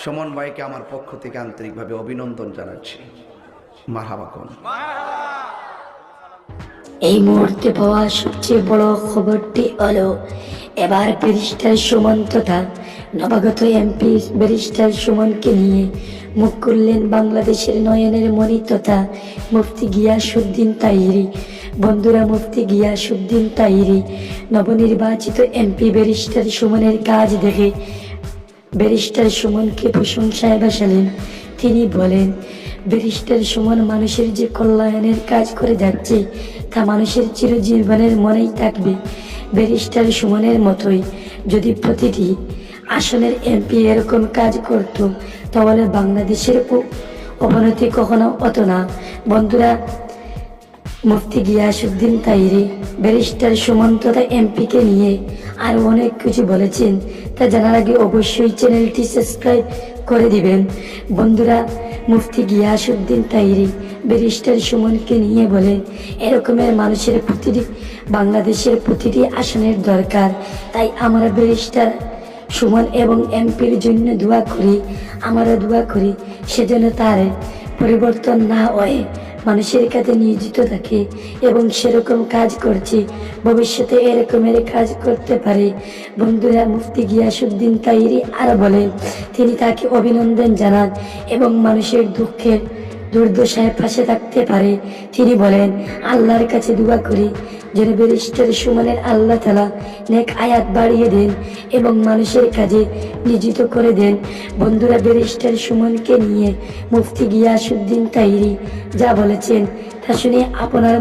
সুমন ভাইকে আমার পক্ষ থেকে আন্তরিকভাবে অভিনন্দন জানাচ্ছি। মারহাবা কোন। এই মুহূর্তে পাওয়া সবচেয়ে বড় খবরটি হলো, এবার ব্যারিস্টার সুমন তথা নবাগত এমপি ব্যারিস্টার সুমনকে নিয়ে মুখ করলেন বাংলাদেশের নয়নের মণি তথা মুফতি গিয়াসুদ্দিন তাইরি বন্ধুরা, মুফতি গিয়াসুদ্দিন তাইরি নবনির্বাচিত এমপি ব্যারিস্টার সুমনের কাজ দেখে ব্যারিস্টার সুমনকে প্রশংসায় বাসালেন তিনি বলেন, ব্যারিস্টার সুমন মানুষের যে কল্যাণের কাজ করে যাচ্ছে, তা মানুষের চিরজীবনের মনেই থাকবে। ব্যারিস্টার সুমনের মতোই যদি প্রতিটি আসনের এমপি এরকম কাজ করত, তাহলে বাংলাদেশের অবনতি কখনো হতো না। বন্ধুরা মুফতি গিয়াসুদ্দিন তাইরি, ব্যারিস্টার সুমন তথা এমপিকে নিয়ে আর অনেক কিছু বলেছেন। তা জানার আগে অবশ্যই চ্যানেলটি সাবস্ক্রাইব করে দিবেন। বন্ধুরা, মুফতি গিয়াসুদ্দিন তাইরি, ব্যারিস্টার সুমনকে নিয়ে বলেন এরকমের মানুষের প্রতিটি, বাংলাদেশের প্রতিটি আসনের দরকার। তাই আমরা ব্যারিস্টার সুমন এবং এমপির জন্য দোয়া করি আমরা দোয়া করি, সেজন্য তার পরিবর্তন না হয়। মানুষের কাছে নিয়োজিত থাকে এবং সেরকম কাজ করছে। ভবিষ্যতে এরকমের কাজ করতে পারে। বন্ধুরা, মুফতি গিয়াসুদ্দিন তাইরি আর বলেন, তিনি তাকে অভিনন্দন জানান এবং মানুষের দুঃখের দুর্দশায় পাশে থাকতে পারে। তিনি বলেন, আল্লাহর কাছে দোয়া করি, যেন ব্যারিস্টার সুমনের আল্লাহ তালা নেক আয়াত বাড়িয়ে দেন এবং মানুষের কাজে নিয়োজিত করে দেন। বন্ধুরা ব্যারিস্টার সুমনকে নিয়ে মুফতি গিয়াসুদ্দিন তাইরি যা বলেছেন, তা শুনে আপনার